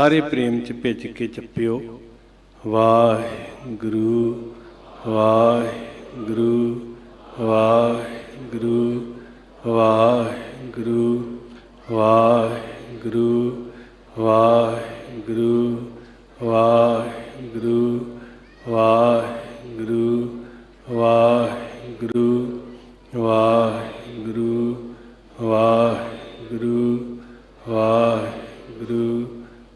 ਸਾਰੇ ਪ੍ਰੇਮ ਚ ਭਿੱਜ ਕੇ ਜਪਿਓ ਵਾਹਿਗੁਰੂ ਵਾਹਿਗੁਰੂ ਵਾਹਿਗੁਰੂ ਵਾਹਿਗੁਰੂ ਵਾਹਿਗੁਰੂ ਵਾਹਿਗੁਰੂ ਵਾਹਿਗੁਰੂ ਵਾਹਿਗੁਰੂ ਵਾਹਿਗੁਰੂ ਵਾਹਿਗੁਰੂ ਵਾਹਿਗੁਰੂ ਵਾਹਿਗੁਰੂ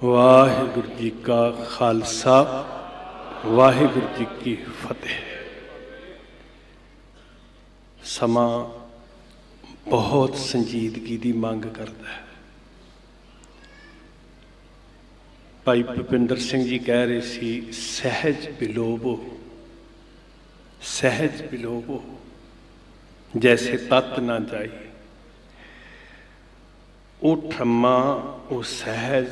ਵਾਹਿਗੁਰੂ ਜੀ ਕਾ ਖਾਲਸਾ ਵਾਹਿਗੁਰੂ ਜੀ ਕੀ ਫਤਿਹ ਸਮਾਂ ਬਹੁਤ ਸੰਜੀਦਗੀ ਦੀ ਮੰਗ ਕਰਦਾ ਹੈ ਭਾਈ ਭੁਪਿੰਦਰ ਸਿੰਘ ਜੀ ਕਹਿ ਰਹੇ ਸੀ ਸਹਿਜ ਬਿਲੋਬੋ ਸਹਿਜ ਬਿਲੋਬੋ ਜੈਸੇ ਤਤ ਨਾ ਜਾਈ ਉਹ ਠੰਮਾ ਉਹ ਸਹਿਜ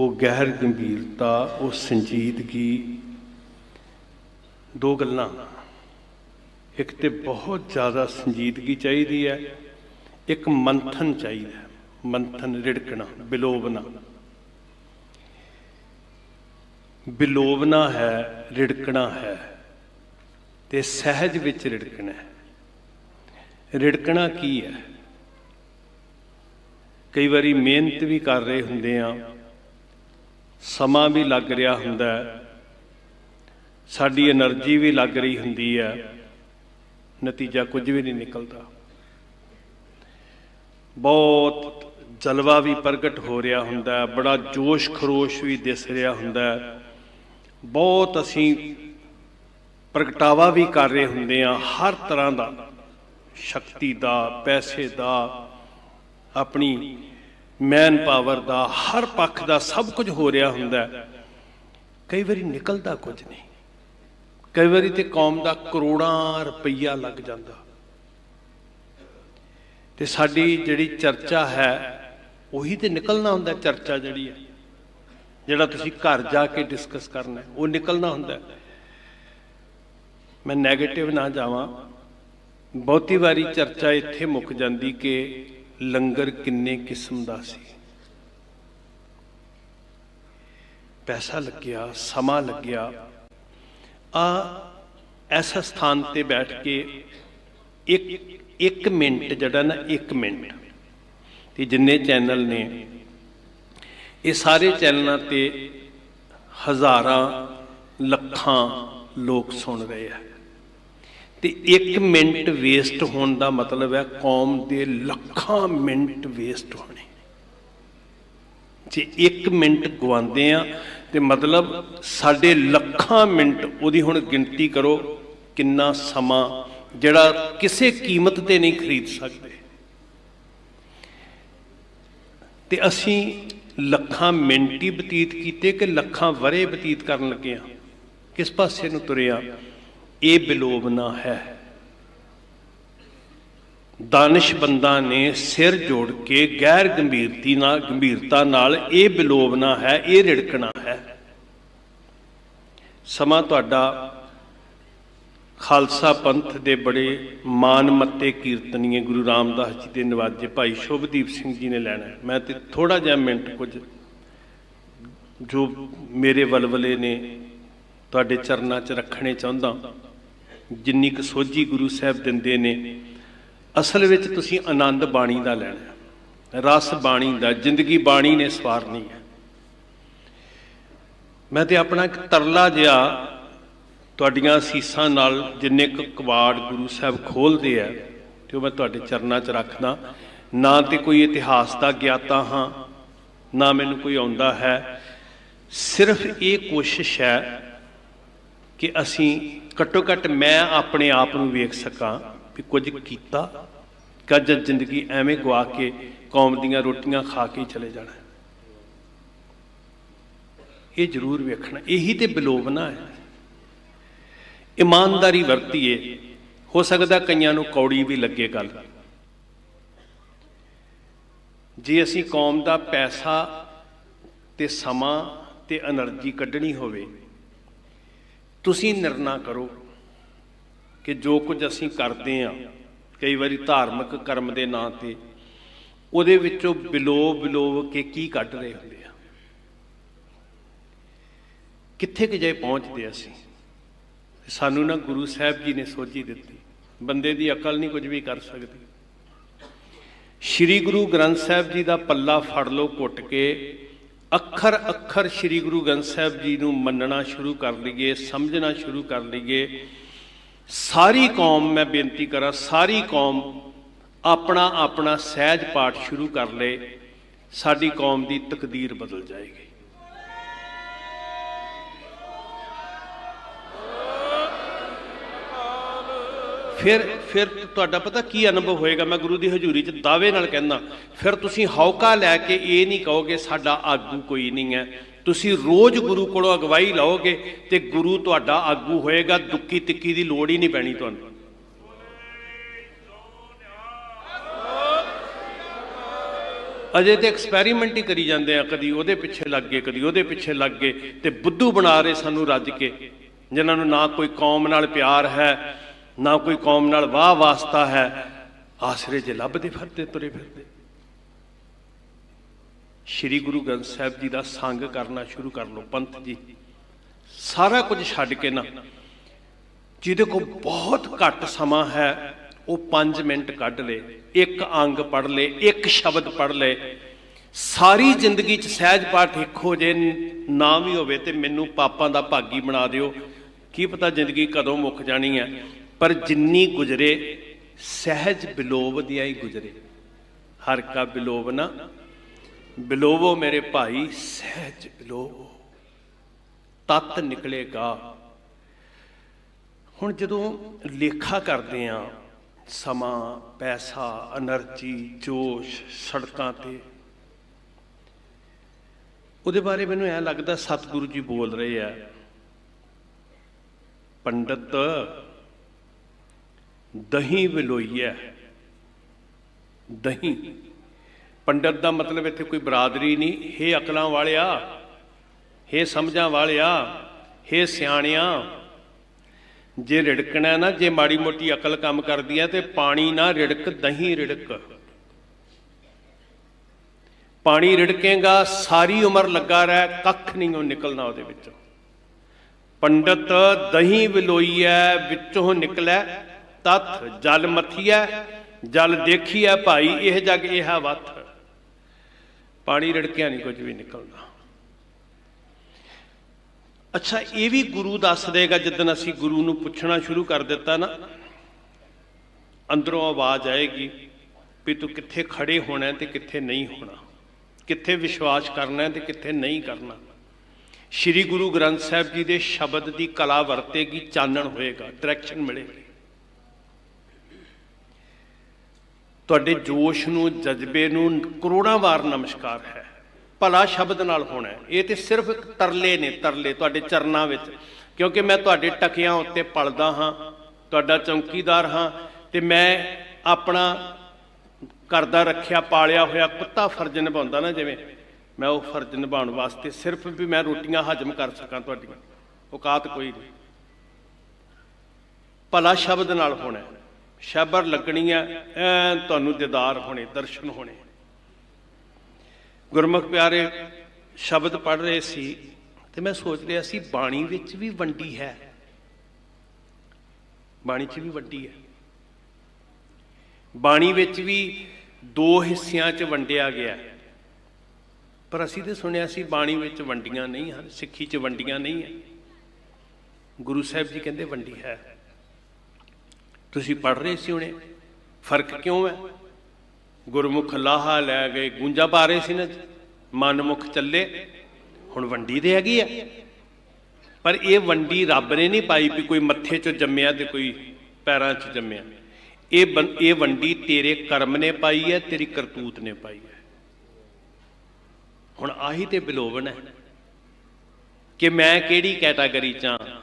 ਉਹ ਗਹਿਰ ਗੰਭੀਰਤਾ, ਉਹ ਸੰਜੀਦਗੀ, ਦੋ ਗੱਲਾਂ। ਇੱਕ ਤੇ ਬਹੁਤ ਜ਼ਿਆਦਾ ਸੰਜੀਦਗੀ ਚਾਹੀਦੀ ਹੈ, ਇੱਕ ਮੰਥਨ ਚਾਹੀਦਾ ਮੰਥਨ ਰਿੜਕਣਾ, ਬਿਲੋਵਨਾ। ਬਿਲੋਵਨਾ ਹੈ, ਰਿੜਕਣਾ ਹੈ ਤੇ ਸਹਿਜ ਵਿੱਚ ਰਿੜਕਣਾ ਹੈ। ਰਿੜਕਣਾ ਕੀ ਹੈ? ਕਈ ਵਾਰੀ ਮਿਹਨਤ ਵੀ ਕਰ ਰਹੇ ਹੁੰਦੇ ਆ ਸਮਾਂ ਵੀ ਲੱਗ ਰਿਹਾ ਹੁੰਦਾ ਸਾਡੀ એનર્ਜੀ ਵੀ ਲੱਗ ਰਹੀ ਹੁੰਦੀ ਹੈ। ਨਤੀਜਾ ਕੁਝ ਵੀ ਨਹੀਂ ਨਿਕਲਦਾ। ਬਹੁਤ ਜਲਵਾ ਵੀ ਪ੍ਰਗਟ ਹੋ ਰਿਹਾ ਹੁੰਦਾ ਬੜਾ ਜੋਸ਼ ਖਰੋਸ਼ ਵੀ ਦਿਸ ਰਿਹਾ ਹੁੰਦਾ ਬਹੁਤ ਅਸੀਂ ਪ੍ਰਗਟਾਵਾ ਵੀ ਕਰ ਰਹੇ ਹੁੰਦੇ ਆ ਹਰ ਤਰ੍ਹਾਂ ਦਾ ਸ਼ਕਤੀ ਦਾ, ਪੈਸੇ ਦਾ, ਆਪਣੀ ਮੈਨ ਪਾਵਰ ਦਾ, ਹਰ ਪੱਖ ਦਾ ਸਭ ਕੁਝ ਹੋ ਰਿਹਾ ਹੁੰਦਾ ਕਈ ਵਾਰੀ ਨਿਕਲਦਾ ਕੁਝ ਨਹੀਂ। ਕਈ ਵਾਰੀ ਤੇ ਕੌਮ ਦਾ ਕਰੋੜਾਂ ਰੁਪਈਆ ਲੱਗ ਜਾਂਦਾ। ਤੇ ਸਾਡੀ ਜਿਹੜੀ ਚਰਚਾ ਹੈ, ਉਹੀ ਤੇ ਨਿਕਲਣਾ ਹੁੰਦਾ ਚਰਚਾ ਜਿਹੜੀ ਹੈ। ਜਿਹੜਾ ਤੁਸੀਂ ਘਰ ਜਾ ਕੇ ਡਿਸਕਸ ਕਰਨਾ ਉਹ ਨਿਕਲਣਾ ਹੁੰਦਾ ਮੈਂ 네ਗੇਟਿਵ ਨਾ ਜਾਵਾਂ। ਬਹੁਤੀ ਵਾਰੀ ਚਰਚਾ ਇੱਥੇ ਮੁੱਕ ਜਾਂਦੀ ਕਿ ਲੰਗਰ ਕਿੰਨੇ ਕਿਸਮ ਦਾ ਸੀ? ਪੈਸਾ ਲੱਗਿਆ, ਸਮਾਂ ਲੱਗਿਆ। ਆ ਐਸਾ ਸਥਾਨ ਤੇ ਬੈਠ ਕੇ ਇੱਕ ਇੱਕ ਮਿੰਟ ਜਿਹੜਾ ਨਾ, ਇੱਕ ਮਿੰਟ। ਤੇ ਜਿੰਨੇ ਚੈਨਲ ਨੇ, ਇਹ ਸਾਰੇ ਚੈਨਲਾਂ ਤੇ ਹਜ਼ਾਰਾਂ, ਲੱਖਾਂ ਲੋਕ ਸੁਣ ਰਹੇ ਆ। ਤੇ 1 ਮਿੰਟ ਵੇਸਟ ਹੋਣ ਦਾ ਮਤਲਬ ਹੈ ਕੌਮ ਦੇ ਲੱਖਾਂ ਮਿੰਟ ਵੇਸਟ ਹੋਣੇ। ਜੇ 1 ਮਿੰਟ ਗਵਾਉਂਦੇ ਆ, ਤੇ ਮਤਲਬ ਸਾਡੇ ਲੱਖਾਂ ਮਿੰਟ ਉਹਦੀ ਹੁਣ ਗਿਣਤੀ ਕਰੋ ਕਿੰਨਾ ਸਮਾਂ ਜਿਹੜਾ ਕਿਸੇ ਕੀਮਤ ਤੇ ਨਹੀਂ ਖਰੀਦ ਸਕਦੇ। ਤੇ ਅਸੀਂ ਲੱਖਾਂ ਮਿੰਟ ਹੀ ਬਤੀਤ ਕੀਤੇ ਕਿ ਲੱਖਾਂ ਵਰੇ ਬਤੀਤ ਕਰਨ ਲੱਗੇ ਆ। ਕਿਸ ਪਾਸੇ ਨੂੰ ਤੁਰਿਆ ਇਹ ਬਿਲੋਵਨਾ ਹੈ। ਦਾਨਿਸ਼ਬੰਦਾਂ ਨੇ ਸਿਰ ਜੋੜ ਕੇ ਗੈਰ ਗੰਭੀਰਤੀ ਨਾਲ ਗੰਭੀਰਤਾ ਨਾਲ ਇਹ ਬਿਲੋਵਨਾ ਹੈ, ਇਹ ਰਿੜਕਣਾ ਹੈ। ਸਮਾਂ ਤੁਹਾਡਾ ਖਾਲਸਾ ਪੰਥ ਦੇ ਬੜੇ ਮਾਨਮੱਤੇ ਕੀਰਤਨੀਏ ਗੁਰੂ ਰਾਮਦਾਸ ਜੀ ਦੇ ਨਵਾਜੇ ਭਾਈ ਸ਼ੁਭਦੀਪ ਸਿੰਘ ਜੀ ਨੇ ਲੈਣਾ ਮੈਂ ਤੇ ਥੋੜਾ ਜਿਹਾ ਮਿੰਟ ਕੁਝ ਜੋ ਮੇਰੇ ਵਲਵਲੇ ਨੇ ਤੁਹਾਡੇ ਚਰਨਾਂ 'ਚ ਰੱਖਣੇ ਚਾਹੁੰਦਾ ਜਿੰਨੀ ਕੁ ਸੋਝੀ ਗੁਰੂ ਸਾਹਿਬ ਦਿੰਦੇ ਨੇ, ਅਸਲ ਵਿੱਚ ਤੁਸੀਂ ਆਨੰਦ ਬਾਣੀ ਦਾ ਲੈਣਾ ਰਸ ਬਾਣੀ ਦਾ, ਜ਼ਿੰਦਗੀ ਬਾਣੀ ਨੇ ਸਵਾਰਨੀ ਹੈ। ਮੈਂ ਤੇ ਆਪਣਾ ਇੱਕ ਤਰਲਾ ਜਿਹਾ ਤੁਹਾਡੀਆਂ ਅਸੀਸਾਂ ਨਾਲ ਜਿੰਨੇ ਕੁ ਕਵਾੜ ਗੁਰੂ ਸਾਹਿਬ ਖੋਲਦੇ ਆ, ਤੇ ਉਹ ਮੈਂ ਤੁਹਾਡੇ ਚਰਨਾਂ 'ਚ ਰੱਖਦਾ। ਨਾ ਤੇ ਕੋਈ ਇਤਿਹਾਸ ਦਾ ਗਿਆਤਾ ਹਾਂ, ਨਾ ਮੈਨੂੰ ਕੋਈ ਆਉਂਦਾ ਹੈ। ਸਿਰਫ ਇਹ ਕੋਸ਼ਿਸ਼ ਹੈ ਕਿ ਅਸੀਂ ਘੱਟੋ ਘੱਟ ਮੈਂ ਆਪਣੇ ਆਪ ਨੂੰ ਵੇਖ ਸਕਾਂ ਕਿ ਕੁਝ ਕੀਤਾ ਕਦ ਜ਼ਿੰਦਗੀ ਐਵੇਂ ਗਵਾ ਕੇ ਕੌਮ ਦੀਆਂ ਰੋਟੀਆਂ ਖਾ ਕੇ ਚਲੇ ਜਾਣਾ ਇਹ ਜ਼ਰੂਰ ਵੇਖਣਾ, ਇਹੀ ਤੇ ਬਲੋਵਨਾ ਹੈ। ਇਮਾਨਦਾਰੀ ਵਰਤੀਏ, ਹੋ ਸਕਦਾ ਕਈਆਂ ਨੂੰ ਕੌੜੀ ਵੀ ਲੱਗੇ ਗੱਲ। ਜੇ ਅਸੀਂ ਕੌਮ ਦਾ ਪੈਸਾ ਤੇ ਸਮਾਂ ਤੇ એનર્ਜੀ ਕੱਢਣੀ ਹੋਵੇ ਤੁਸੀਂ ਨਿਰਣਾ ਕਰੋ ਕਿ ਜੋ ਕੁਝ ਅਸੀਂ ਕਰਦੇ ਆ ਕਈ ਵਾਰੀ ਧਾਰਮਿਕ ਕਰਮ ਦੇ ਨਾਂ ਤੇ, ਉਹਦੇ ਵਿੱਚੋਂ ਬਿਲੋ ਬਿਲੋ ਕੇ ਕੀ ਕੱਢ ਰਹੇ ਹੁੰਦੇ ਆ? ਕਿੱਥੇ ਕਿ ਜੇ ਪਹੁੰਚਦੇ ਅਸੀਂ? ਸਾਨੂੰ ਨਾ ਗੁਰੂ ਸਾਹਿਬ ਜੀ ਨੇ ਸੋਝੀ ਦਿੱਤੀ। ਬੰਦੇ ਦੀ ਅਕਲ ਨਹੀਂ ਕੁਝ ਵੀ ਕਰ ਸਕਦੀ। ਸ੍ਰੀ ਗੁਰੂ ਗ੍ਰੰਥ ਸਾਹਿਬ ਜੀ ਦਾ ਪੱਲਾ ਫੜ ਲਓ, ਘੁੱਟ ਕੇ ਅੱਖਰ ਅੱਖਰ ਸ੍ਰੀ ਗੁਰੂ ਗ੍ਰੰਥ ਸਾਹਿਬ ਜੀ ਨੂੰ ਮੰਨਣਾ ਸ਼ੁਰੂ ਕਰ ਲਈਏ, ਸਮਝਣਾ ਸ਼ੁਰੂ ਕਰ ਲਈਏ। ਸਾਰੀ ਕੌਮ, ਮੈਂ ਬੇਨਤੀ ਕਰਾਂ, ਸਾਰੀ ਕੌਮ ਆਪਣਾ ਆਪਣਾ ਸਹਿਜ ਪਾਠ ਸ਼ੁਰੂ ਕਰ ਲੇ, ਸਾਡੀ ਕੌਮ ਦੀ ਤਕਦੀਰ ਬਦਲ ਜਾਏਗੀ। ਫਿਰ ਫਿਰ ਤੁਹਾਡਾ ਪਤਾ ਕੀ ਅਨੁਭਵ ਹੋਏਗਾ? ਮੈਂ ਗੁਰੂ ਦੀ ਹਜ਼ੂਰੀ 'ਚ ਦਾਅਵੇ ਨਾਲ ਕਹਿੰਦਾ, ਫਿਰ ਤੁਸੀਂ ਹੌਕਾ ਲੈ ਕੇ ਇਹ ਨਹੀਂ ਕਹੋਗੇ, ਸਾਡਾ ਆਗੂ ਕੋਈ ਨਹੀਂ ਹੈ। ਤੁਸੀਂ ਰੋਜ਼ ਗੁਰੂ ਕੋਲੋਂ ਅਗਵਾਈ ਲਓਗੇ ਤੇ ਗੁਰੂ ਤੁਹਾਡਾ ਆਗੂ ਹੋਏਗਾ ਦੁੱਕੀ ਤਿੱਕੀ ਦੀ ਲੋੜ ਹੀ ਨਹੀਂ ਪੈਣੀ ਤੁਹਾਨੂੰ। ਅਜੇ ਤੇ ਐਕਸਪੈਰੀਮੈਂਟ ਹੀ ਕਰੀ ਜਾਂਦੇ ਆ, ਕਦੀ ਉਹਦੇ ਪਿੱਛੇ ਲੱਗ ਗਏ, ਕਦੀ ਉਹਦੇ ਪਿੱਛੇ ਲੱਗ ਗਏ ਤੇ ਬੁੱਧੂ ਬਣਾ ਰਹੇ ਸਾਨੂੰ ਰੱਜ ਕੇ, ਜਿਨ੍ਹਾਂ ਨੂੰ ਨਾ ਕੋਈ ਕੌਮ ਨਾਲ ਪਿਆਰ ਹੈ ਨਾ ਕੋਈ ਕੌਮ ਨਾਲ ਵਾਹ ਵਾਸਤਾ ਹੈ, ਆਸਰੇ ਜੇ ਲੱਭਦੇ ਫਿਰਦੇ, ਤੁਰੇ ਫਿਰਦੇ। ਸ਼੍ਰੀ ਗੁਰੂ ਗ੍ਰੰਥ ਸਾਹਿਬ ਜੀ ਦਾ ਸੰਗ ਕਰਨਾ ਸ਼ੁਰੂ ਕਰ ਲਓ, ਪੰਥ ਜੀ। ਸਾਰਾ ਕੁਝ ਛੱਡ ਕੇ ਨਾ, ਜਿਹਦੇ ਕੋਲ ਬਹੁਤ ਘੱਟ ਸਮਾਂ ਹੈ, ਉਹ 5 ਮਿੰਟ ਕੱਢ ਲੇ, ਇੱਕ ਅੰਗ ਪੜ ਲੇ, ਇੱਕ ਸ਼ਬਦ ਪੜ ਲੇ। ਸਾਰੀ ਜ਼ਿੰਦਗੀ ਚ ਸਹਿਜ ਪਾਠ ਇੱਕੋ ਹੋ ਜੇ, ਨਾ ਵੀ ਹੋਵੇ ਤੇ ਮੈਨੂੰ ਪਾਪਾਂ ਦਾ ਭਾਗੀ ਬਣਾ ਦਿਓ। ਕੀ ਪਤਾ ਜ਼ਿੰਦਗੀ ਕਦੋਂ ਮੁੱਕ ਜਾਣੀ ਹੈ। ਪਰ ਜਿੰਨੀ ਗੁਜਰੇ, ਸਹਿਜ ਬਿਲੋਵ ਦੀਆਂ ਹੀ ਗੁਜਰੇ। ਹਰ ਕਾ ਬਿਲੋਵ ਨਾ, ਬਿਲੋਵੋ ਮੇਰੇ ਭਾਈ, ਸਹਿਜ ਬਿਲੋਵੋ। ਤਤ ਨਿਕਲੇਗਾ। ਹੁਣ ਜਦੋਂ ਲੇਖਾ ਕਰਦੇ ਆ, ਸਮਾਂ, ਪੈਸਾ એનર્ਜੀ ਜੋਸ਼, ਸੜਕਾਂ ਤੇ, ਉਹਦੇ ਬਾਰੇ ਮੈਨੂੰ ਐ ਲੱਗਦਾ ਸਤਿਗੁਰੂ ਜੀ ਬੋਲ ਰਹੇ ਆ, ਪੰਡਤ ਦਹੀਂ ਵਿਲੋਈਐ ਦਹੀਂ। ਪੰਡਤ ਦਾ ਮਤਲਬ ਇੱਥੇ ਕੋਈ ਬਰਾਦਰੀ ਨਹੀਂ। ਹੇ ਅਕਲਾਂ ਵਾਲਿਆ, ਹੇ ਸਮਝਾਂ ਵਾਲਿਆ, ਹੇ ਸਿਆਣਿਆਂ, ਜੇ ਰਿੜਕਣਾ ਨਾ, ਜੇ ਮਾੜੀ ਮੋਟੀ ਅਕਲ ਕੰਮ ਕਰਦੀ ਹੈ, ਤੇ ਪਾਣੀ ਨਾ ਰਿੜਕ, ਦਹੀਂ ਰਿੜਕ। ਪਾਣੀ ਰਿੜਕੇਗਾ, ਸਾਰੀ ਉਮਰ ਲੱਗਾ ਰਹਿ, ਕੱਖ ਨਹੀਂ ਉਹ ਨਿਕਲਣਾ ਉਹਦੇ ਵਿੱਚੋਂ। ਪੰਡਤ, ਦਹੀਂ ਵਿਲੋਈਐ ਵਿੱਚੋਂ ਨਿਕਲੈ ਤਤ ਜਲ ਮਥੀਐ, ਜਲ ਦੇਖੀਐ ਭਾਈ, ਇਹ ਜਗ ਇਹ ਵਤ ਪਾਣੀ ਰੜਕਿਆ ਨਹੀਂ ਕੁਝ ਵੀ ਨਿਕਲਦਾ। ਅੱਛਾ, ਇਹ ਵੀ ਗੁਰੂ ਦੱਸ ਦੇਗਾ ਜਦੋਂ ਅਸੀਂ ਗੁਰੂ ਨੂੰ ਪੁੱਛਣਾ ਸ਼ੁਰੂ ਕਰ ਦਿੱਤਾ ਨਾ, ਅੰਦਰੋਂ ਆਵਾਜ਼ ਆਏਗੀ ਵੀ ਤੂੰ ਕਿੱਥੇ ਖੜੇ ਹੋਣਾ ਤੇ ਕਿੱਥੇ ਨਹੀਂ ਹੋਣਾ, ਕਿੱਥੇ ਵਿਸ਼ਵਾਸ ਕਰਨਾ ਤੇ ਕਿੱਥੇ ਨਹੀਂ ਕਰਨਾ। ਸ੍ਰੀ ਗੁਰੂ ਗ੍ਰੰਥ ਸਾਹਿਬ ਜੀ ਦੇ ਸ਼ਬਦ ਦੀ ਕਲਾ ਵਰਤੇਗੀ, ਚਾਨਣ ਹੋਏਗਾ ਡਾਇਰੈਕਸ਼ਨ ਮਿਲੇਗੀ। ਤੁਹਾਡੇ ਜੋਸ਼ ਨੂੰ, ਜਜ਼ਬੇ ਨੂੰ ਕਰੋੜਾਂ ਵਾਰ ਨਮਸਕਾਰ ਹੈ। ਭਲਾ ਸ਼ਬਦ ਨਾਲ ਹੋਣਾ ਇਹ ਤੇ ਸਿਰਫ ਤਰਲੇ ਨੇ, ਤਰਲੇ ਤੁਹਾਡੇ ਚਰਨਾਂ ਵਿੱਚ। ਕਿਉਂਕਿ ਮੈਂ ਤੁਹਾਡੇ ਟਕਿਆਂ ਉੱਤੇ ਪਲਦਾ ਹਾਂ, ਤੁਹਾਡਾ ਚੌਕੀਦਾਰ ਹਾਂ ਤੇ ਮੈਂ ਆਪਣਾ ਘਰ ਦਾ ਰੱਖਿਆ, ਪਾਲਿਆ ਹੋਇਆ ਕੁੱਤਾ ਫਰਜ਼ ਨਿਭਾਉਂਦਾ ਨਾ ਜਿਵੇਂ। ਮੈਂ ਉਹ ਫਰਜ਼ ਨਿਭਾਉਣ ਵਾਸਤੇ ਸਿਰਫ ਵੀ ਮੈਂ ਰੋਟੀਆਂ ਹਜਮ ਕਰ ਸਕਾਂ ਤੁਹਾਡੀਆਂ। ਔਕਾਤ ਕੋਈ ਨਹੀਂ। ਭਲਾ ਸ਼ਬਦ ਨਾਲ ਹੋਣਾ ਸ਼ਬਰ ਲੱਗਣੀ ਹੈ ਐ ਤੁਹਾਨੂੰ ਦੀਦਾਰ ਹੋਣੇ, ਦਰਸ਼ਨ ਹੋਣੇ। ਗੁਰਮੁਖ ਪਿਆਰੇ, ਸ਼ਬਦ ਪੜ੍ਹ ਰਹੇ ਸੀ ਤੇ ਮੈਂ ਸੋਚ ਰਿਹਾ ਸੀ, ਬਾਣੀ ਵਿੱਚ ਵੀ ਵੰਡੀ ਹੈ। ਬਾਣੀ 'ਚ ਵੀ ਵੰਡੀ ਹੈ। ਬਾਣੀ ਵਿੱਚ ਵੀ ਦੋ ਹਿੱਸਿਆਂ 'ਚ ਵੰਡਿਆ ਗਿਆ। ਪਰ ਅਸੀਂ ਤੇ ਸੁਣਿਆ ਸੀ, ਬਾਣੀ ਵਿੱਚ ਵੰਡੀਆਂ ਨਹੀਂ ਹਨ, ਸਿੱਖੀ 'ਚ ਵੰਡੀਆਂ ਨਹੀਂ ਹੈ। ਗੁਰੂ ਸਾਹਿਬ ਜੀ ਕਹਿੰਦੇ, ਵੰਡੀ ਹੈ। ਤੁਸੀਂ ਪੜ੍ਹ ਰਹੇ ਸੀ ਹੁਣੇ ਫ਼ਰਕ ਕਿਉਂ ਹੈ? ਗੁਰਮੁਖ ਲਾਹਾ ਲੈ ਗਏ ਗੂੰਜਾ ਪਾ ਰਹੇ ਸੀ ਨਾ ਮਨਮੁਖ ਚੱਲੇ। ਹੁਣ ਵੰਡੀ ਤੇ ਹੈਗੀ ਆ ਪਰ ਇਹ ਵੰਡੀ ਰੱਬ ਨੇ ਨਹੀਂ ਪਾਈ ਵੀ ਕੋਈ ਮੱਥੇ 'ਚੋਂ ਜੰਮਿਆ ਤੇ ਕੋਈ ਪੈਰਾਂ 'ਚ ਜੰਮਿਆ। ਇਹ ਬੰ- ਇਹ ਵੰਡੀ ਤੇਰੇ ਕਰਮ ਨੇ ਪਾਈ ਹੈ, ਤੇਰੀ ਕਰਤੂਤ ਨੇ ਪਾਈ ਹੈ। ਹੁਣ ਆਹੀ ਤੇ ਬਿਲੋਵਨ ਹੈ ਕਿ ਮੈਂ ਕਿਹੜੀ ਕੈਟਾਗਰੀ 'ਚ ਹਾਂ?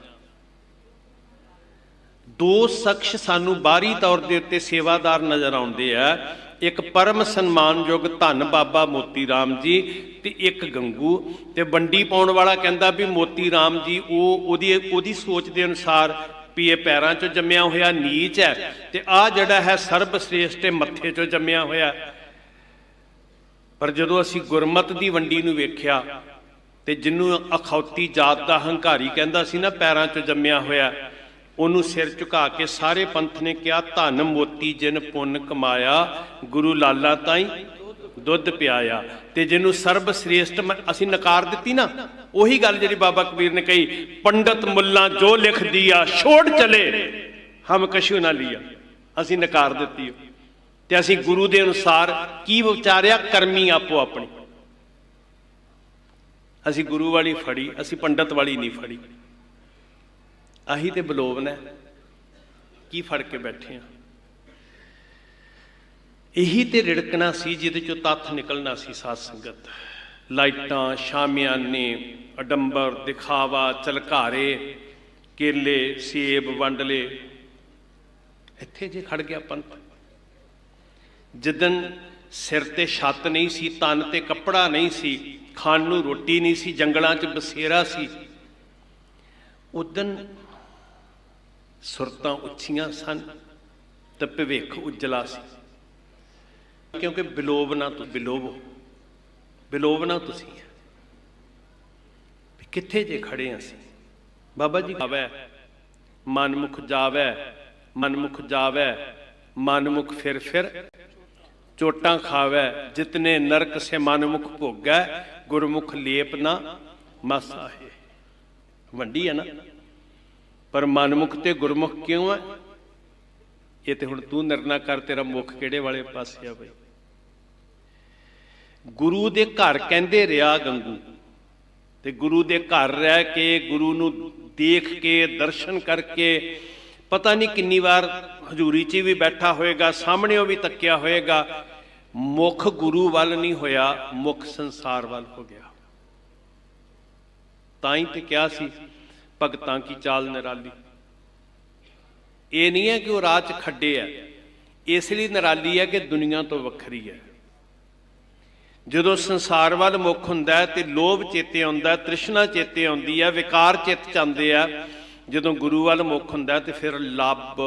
ਦੋ ਸ਼ਖਸ ਸਾਨੂੰ ਬਾਹਰੀ ਤੌਰ ਦੇ ਉੱਤੇ ਸੇਵਾਦਾਰ ਨਜ਼ਰ ਆਉਂਦੇ ਆ। ਇੱਕ ਪਰਮ ਸਨਮਾਨਯੋਗ ਧੰਨ ਬਾਬਾ ਮੋਤੀ ਰਾਮ ਜੀ ਤੇ ਇੱਕ ਗੰਗੂ। ਤੇ ਵੰਡੀ ਪਾਉਣ ਵਾਲਾ ਕਹਿੰਦਾ ਵੀ ਮੋਤੀ ਰਾਮ ਜੀ, ਉਹ ਉਹਦੀ ਉਹਦੀ ਸੋਚ ਦੇ ਅਨੁਸਾਰ ਵੀ ਇਹ ਪੈਰਾਂ 'ਚੋਂ ਜੰਮਿਆ ਹੋਇਆ ਨੀਚ ਹੈ ਤੇ ਆ ਜਿਹੜਾ ਹੈ ਸਰਬ ਸ੍ਰੇਸ਼ਟ ਇਹ ਮੱਥੇ 'ਚੋਂ ਜੰਮਿਆ ਹੋਇਆ। ਪਰ ਜਦੋਂ ਅਸੀਂ ਗੁਰਮਤ ਦੀ ਵੰਡੀ ਨੂੰ ਵੇਖਿਆ ਤੇ ਜਿਹਨੂੰ ਅਖੌਤੀ ਜਾਤ ਦਾ ਹੰਕਾਰੀ ਕਹਿੰਦਾ ਸੀ ਨਾ, ਪੈਰਾਂ 'ਚੋਂ ਜੰਮਿਆ ਹੋਇਆ ਉਹਨੂੰ ਸਿਰ ਝੁਕਾ ਕੇ ਸਾਰੇ ਪੰਥ ਨੇ ਕਿਹਾ, ਧਨ ਮੋਤੀ ਜਿਨ ਪੁੰਨ ਕਮਾਇਆ, ਗੁਰੂ ਲਾਲਾ ਤਾਈ ਦੁੱਧ ਪਿਆਇਆ। ਤੇ ਜਿਹਨੂੰ ਸਰਬ ਸ੍ਰੇਸ਼ਟ ਅਸੀਂ ਨਕਾਰ ਦਿੱਤੀ ਨਾ, ਉਹੀ ਗੱਲ ਜਿਹੜੀ ਬਾਬਾ ਕਬੀਰ ਨੇ ਕਹੀ, ਪੰਡਤ ਮੁੱਲਾ ਜੋ ਲਿਖ ਦਿਆ, ਛੋੜ ਚਲੇ, ਹਮ ਕਛੂ ਨਾ ਲਿਆ। ਅਸੀਂ ਨਕਾਰ ਦਿੱਤੀ ਤੇ ਅਸੀਂ ਗੁਰੂ ਦੇ ਅਨੁਸਾਰ ਕੀ ਵਿਚਾਰਿਆ? ਕਰਮੀ ਆਪੋ ਆਪਣੀ। ਅਸੀਂ ਗੁਰੂ ਵਾਲੀ ਫੜੀ, ਅਸੀਂ ਪੰਡਤ ਵਾਲੀ ਨਹੀਂ ਫੜੀ। ਆਹੀ ਤੇ ਬਲੋਵਨ ਹੈ ਕੀ ਫੜ ਕੇ ਬੈਠੇ ਆ? ਇਹੀ ਤੇ ਰਿੜਕਣਾ ਸੀ ਜਿਹਦੇ ਚੋਂ ਤੱਥ ਨਿਕਲਣਾ ਸੀ ਸਾਧ ਸੰਗਤ। ਲਾਈਟਾਂ, ਸ਼ਾਮਿਆਨੇ, ਅਡੰਬਰ, ਦਿਖਾਵਾ, ਚਲਕਾਰੇ, ਕੇਲੇ, ਸੇਬ, ਵੰਡਲੇ। ਇੱਥੇ ਜੇ ਖੜ ਗਿਆ ਪੰਥ। ਜਿੱਦਨ ਸਿਰ ਤੇ ਛੱਤ ਨਹੀਂ ਸੀ, ਤਨ ਤੇ ਕੱਪੜਾ ਨਹੀਂ ਸੀ, ਖਾਣ ਨੂੰ ਰੋਟੀ ਨਹੀਂ ਸੀ, ਜੰਗਲਾਂ 'ਚ ਬਸੇਰਾ ਸੀ, ਉਦਨ ਸੁਰਤਾਂ ਉੱਚੀਆਂ ਸਨ ਤੇ ਭਵਿੱਖ ਉਜਲਾ ਸੀ। ਕਿਉਂਕਿ ਬਿਲੋਵਨਾ ਤੋਂ ਬਿਲੋਵੋ ਬਿਲੋਵਨਾ ਤੁਸੀਂ ਵੀ ਕਿੱਥੇ ਜੇ ਖੜੇ ਹਾਂ ਅਸੀਂ? ਬਾਬਾ ਜੀ ਆਵੇ, ਮਨਮੁਖ ਜਾਵੇ ਮਨਮੁਖ ਜਾਵੇ, ਮਨਮੁਖ ਫਿਰ ਫਿਰ ਚੋਟਾਂ ਖਾਵੇ। ਜਿਤਨੇ ਨਰਕ ਸੇ ਮਨਮੁਖ ਭੋਗੈ, ਗੁਰਮੁਖ ਲੇਪ ਨਾ ਮਸਾ ਹੈ ਵੰਡੀ ਹੈ ਨਾ। ਪਰ ਮਨਮੁਖ ਤੇ ਗੁਰਮੁਖ ਕਿਉਂ ਹੈ? ਇਹ ਤੇ ਹੁਣ ਤੂੰ ਨਿਰਣਾ ਕਰ, ਤੇਰਾ ਮੁਖ ਕਿਹੜੇ ਵਾਲੇ ਪਾਸੇ ਆ ਬਈ? ਗੁਰੂ ਦੇ ਘਰ ਕਹਿੰਦੇ ਰਿਆ ਗੰਗੂ, ਤੇ ਗੁਰੂ ਦੇ ਘਰ ਰਹਿ ਕੇ ਗੁਰੂ ਨੂੰ ਦੇਖ ਕੇ, ਦਰਸ਼ਨ ਕਰਕੇ, ਪਤਾ ਨਹੀਂ ਕਿੰਨੀ ਵਾਰ ਹਜ਼ੂਰੀ 'ਚ ਵੀ ਬੈਠਾ ਹੋਏਗਾ, ਸਾਹਮਣੇ ਉਹ ਵੀ ਤੱਕਿਆ ਹੋਏਗਾ, ਮੁਖ ਗੁਰੂ ਵੱਲ ਨਹੀਂ ਹੋਇਆ, ਮੁਖ ਸੰਸਾਰ ਵੱਲ ਹੋ ਗਿਆ। ਤਾਂ ਹੀ ਤੇ ਕਿਹਾ ਸੀ ਭਗਤਾਂ ਕੀ ਚਾਲ ਨਿਰਾਲੀ? ਇਹ ਨਹੀਂ ਹੈ ਕਿ ਉਹ ਰਾਹ 'ਚ ਖੱਡੇ ਆ। ਇਸ ਲਈ ਨਿਰਾਲੀ ਹੈ ਕਿ ਦੁਨੀਆ ਤੋਂ ਵੱਖਰੀ ਹੈ। ਜਦੋਂ ਸੰਸਾਰ ਵੱਲ ਮੁੱਖ ਹੁੰਦਾ ਤੇ ਲੋਭ ਚੇਤੇ ਆਉਂਦਾ ਤ੍ਰਿਸ਼ਨਾ ਚੇਤੇ ਆਉਂਦੀ ਹੈ, ਵਿਕਾਰ ਚਿੱਤ ਚ ਆਉਂਦੇ ਆ, ਜਦੋਂ ਗੁਰੂ ਵੱਲ ਮੁੱਖ ਹੁੰਦਾ ਤੇ ਫਿਰ ਲੱਭ,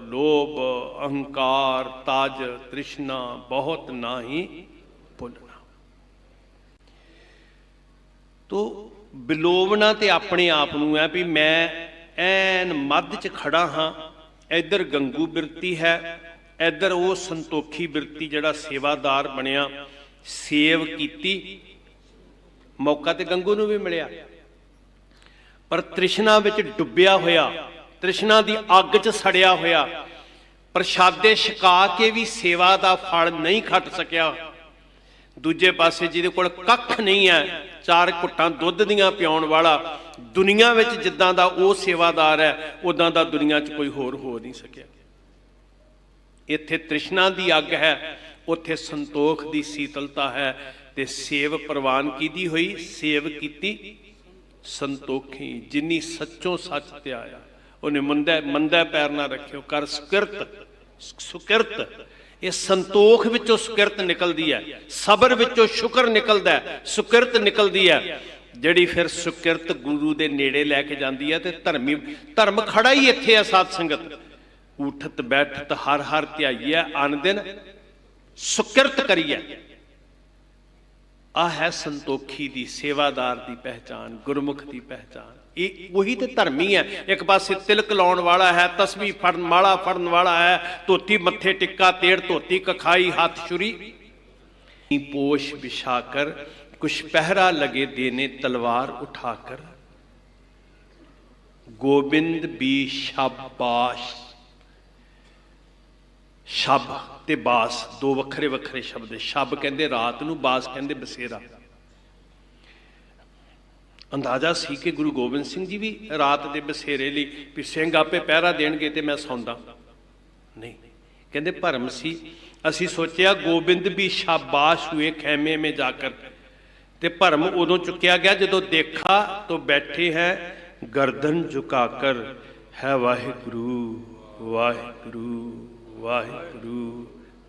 ਲੋਭ, ਅਹੰਕਾਰ, ਤਾਜ, ਤ੍ਰਿਸ਼ਨਾ ਬਹੁਤ ਨਾਹੀ ਭੁੱਲਣਾ। ਤੋ ਬਿਲੋਵਣਾ ਤੇ ਆਪਣੇ ਆਪ ਨੂੰ ਹੈ ਵੀ ਮੈਂ ਐਨ ਮੱਧ ਚ ਖੜਾ ਹਾਂ, ਇੱਧਰ ਗੰਗੂ ਬਿਰਤੀ ਹੈ, ਇੱਧਰ ਉਹ ਸੰਤੋਖੀ ਬਿਰਤੀ ਜਿਹੜਾ ਸੇਵਾਦਾਰ ਬਣਿਆ, ਸੇਵ ਕੀਤੀ, ਮੌਕਾ ਤੇ ਗੰਗੂ ਨੂੰ ਵੀ ਮਿਲਿਆ। ਪਰ ਤ੍ਰਿਸ਼ਨਾ ਵਿੱਚ ਡੁੱਬਿਆ ਹੋਇਆ, ਤ੍ਰਿਸ਼ਨਾ ਦੀ ਅੱਗ 'ਚ ਸੜਿਆ ਹੋਇਆ, ਪ੍ਰਸ਼ਾਦੇ ਛਕਾ ਕੇ ਵੀ ਸੇਵਾ ਦਾ ਫਲ ਨਹੀਂ ਖੱਟ ਸਕਿਆ। ਦੂਜੇ ਪਾਸੇ ਜਿਹਦੇ ਕੋਲ ਕੱਖ ਨਹੀਂ ਹੈ ਚਾਰ ਘੁੱਟਾਂ ਦੁੱਧ ਦੀਆਂ ਪਿਆਉਣ ਵਾਲਾ ਦੁਨੀਆ ਵਿੱਚ ਜਿੱਦਾਂ ਦਾ ਉਹ ਸੇਵਾਦਾਰ ਹੈ ਉਦਾਂ ਦਾ ਦੁਨੀਆ 'ਚ ਕੋਈ ਹੋਰ ਹੋ ਨਹੀਂ ਸਕਿਆ। ਇੱਥੇ ਤ੍ਰਿਸ਼ਨਾ ਦੀ ਅੱਗ ਹੈ, ਉੱਥੇ ਸੰਤੋਖ ਦੀ ਸੀਤਲਤਾ ਹੈ ਤੇ ਸੇਵ ਪ੍ਰਵਾਨ ਕੀਤੀ ਹੋਈ? ਸੇਵ ਕੀਤੀ ਸੰਤੋਖੀ, ਜਿਨੀ ਸੱਚੋਂ ਸੱਚ ਤੇ ਆਇਆ। ਉਹਨੇ ਮੰਦਾ ਮੰਦਾ ਪੈਰ ਨਾ ਰੱਖਿਓ, ਕਰ ਸੁਕਿਰਤ ਸੁਕਿਰਤ। ਇਹ ਸੰਤੋਖ ਵਿੱਚੋਂ ਸੁਕਿਰਤ ਨਿਕਲਦੀ ਹੈ, ਸਬਰ ਵਿੱਚੋਂ ਸ਼ੁਕਰ ਨਿਕਲਦਾ ਹੈ, ਸੁਕਿਰਤ ਨਿਕਲਦੀ ਹੈ। ਜਿਹੜੀ ਫਿਰ ਸੁਕਿਰਤ ਗੁਰੂ ਦੇ ਨੇੜੇ ਲੈ ਕੇ ਜਾਂਦੀ ਹੈ ਤੇ ਧਰਮੀ, ਧਰਮ ਖੜਾ ਹੀ ਇੱਥੇ ਹੈ ਸਾਧ ਸੰਗਤ। ਉਠਤ ਬੈਠਤ ਹਰ ਹਰ ਧਿਆਈਐ ਅਨ ਦਿਨ ਸੁਕਿਰਤ ਕਰੀਐ ਆ ਹੈ ਸੰਤੋਖੀ ਦੀ ਸੇਵਾਦਾਰ ਦੀ ਪਹਿਚਾਨ ਗੁਰਮੁਖ ਦੀ ਪਹਿਚਾਨ ਇਹ ਉਹੀ ਤੇ ਧਰਮੀ ਹੈ। ਇੱਕ ਪਾਸੇ ਤਿਲਕ ਲਾਉਣ ਵਾਲਾ ਹੈ ਤਸਬੀਹ ਫੜਨ, ਮਾਲਾ ਫੜਨ ਵਾਲਾ ਹੈ, ਧੋਤੀ ਮੱਥੇ ਟਿੱਕਾ, ਤੇੜ ਧੋਤੀ, ਕਖਾਈ, ਹੱਥ ਛੁਰੀ। ਪੋਸ਼ ਵਿਛਾ ਕਰ, ਕੁਛ ਪਹਿਰਾ ਲਗੇ ਦੇਨੇ, ਤਲਵਾਰ ਉਠਾ ਕਰ। ਗੋਬਿੰਦ ਵੀ ਸ਼ਾਬਾਸ਼। ਸ਼ਬ ਤੇ ਬਾਸ, ਦੋ ਵੱਖਰੇ ਵੱਖਰੇ ਸ਼ਬਦ। ਸ਼ਬ ਕਹਿੰਦੇ ਰਾਤ ਨੂੰ, ਬਾਸ ਕਹਿੰਦੇ ਬਸੇਰਾ। ਅੰਦਾਜ਼ਾ ਸੀ ਕਿ ਗੁਰੂ ਗੋਬਿੰਦ ਸਿੰਘ ਜੀ ਵੀ ਰਾਤ ਦੇ ਬਸੇਰੇ ਲਈ ਵੀ ਸਿੰਘ ਆਪੇ ਪਹਿਰਾ ਦੇਣਗੇ ਤੇ ਮੈਂ ਸੌਂਦਾ। ਨਹੀਂ, ਕਹਿੰਦੇ ਭਰਮ ਸੀ। ਅਸੀਂ ਸੋਚਿਆ ਗੋਬਿੰਦ ਵੀ ਸ਼ਾਬਾਸ਼ ਹੋਏ ਖੈਮੇ ਮੇ ਜਾ ਕਰ। ਤੇ ਭਰਮ ਉਦੋਂ ਚੁੱਕਿਆ ਗਿਆ ਜਦੋਂ ਦੇਖਾ ਤੋ ਬੈਠੇ ਹੈ, ਗਰਦਨ ਝੁਕਾ ਕਰ। ਹੈ ਵਾਹਿਗੁਰੂ ਵਾਹਿਗੁਰੂ ਵਾਹਿਗੁਰੂ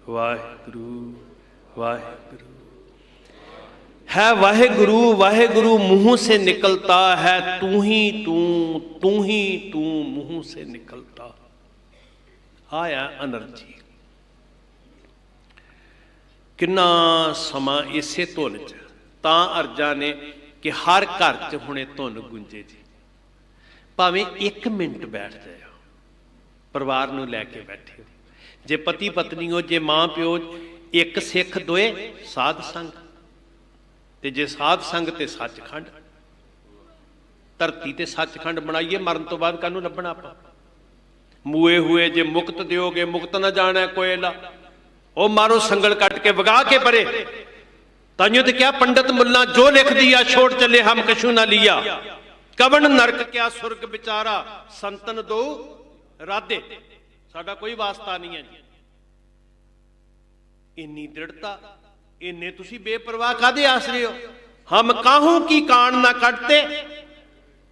ਵਾਹਿਗੁਰੂ ਵਾਹਿਗੁਰੂ। है वाहिगुरु वाहिगुरु मुंह से निकलता है तू ही तू तू ही तू मुंह से निकलता आया एनर्जी ਕਿੰਨਾ ਸਮਾਂ ਇਸੇ ਧੁਨ ਚ ਤਾਂ ਅਰਜਾ ਨੇ ਕਿ ਹਰ ਘਰ ਚ ਹੁਣੇ ਧੁਨ ਗੁੰਜੇ ਜੀ ਭਾਵੇਂ 1 ਮਿੰਟ ਬੈਠ ਜਾਓ ਪਰਿਵਾਰ ਨੂੰ ਲੈ ਕੇ ਬੈਠੇ ਹੋ ਜੇ ਪਤੀ ਪਤਨੀ ਹੋ ਜੇ ਮਾਂ ਪਿਓ ਇੱਕ ਸਿੱਖ ਦੋਏ ਸਾਧ ਸੰਗ ਤੇ ਜੇ ਸਾਧ ਸੰਗ ਤੇ ਸੱਚਖੰਡ, ਧਰਤੀ ਤੇ ਸੱਚਖੰਡ ਬਣਾਈਏ, ਮਰਨ ਤੋਂ ਬਾਅਦ ਕਾਹਨੂੰ ਲੱਭਣਾ ਆਪਾਂ? ਮੂਏ ਹੋਏ ਜੇ ਮੁਕਤ ਦਿਓਗੇ, ਮੁਕਤ ਨਾ ਜਾਣਾ ਕੋਇਲਾ ਉਹ ਮਾਰੋ ਸੰਗਲ ਕੱਟ ਕੇ ਵਗਾ ਕੇ ਪਰੇ। ਤਾਈਓ ਤੇ ਕਿਹਾ, ਪੰਡਤ ਮੁੱਲਾ, ਜੋ ਲਿਖ ਦਿਆ ਛੋੜ ਚੱਲੇ, ਹਮ ਕਛੂ ਨਾ ਲਿਆ। ਕਵਣ ਨਰਕ ਕਿਆ ਸੁਰਗ ਵਿਚਾਰਾ, ਸੰਤਨ ਦੋ ਰਾਦੇ ਸਾਡਾ ਕੋਈ ਵਾਸਤਾ ਨਹੀਂ ਹੈ ਜੀ। ਇੰਨੀ ਦ੍ਰਿੜਤਾ ਇੰਨੇ ਤੁਸੀਂ ਬੇਪਰਵਾਹ ਕਾਦੇ ਆਸਰੇ ਹੋ ਹਮ ਕਾਹੂ ਕੀ ਕਾਣ ਨਾ ਕੱਟਤੇ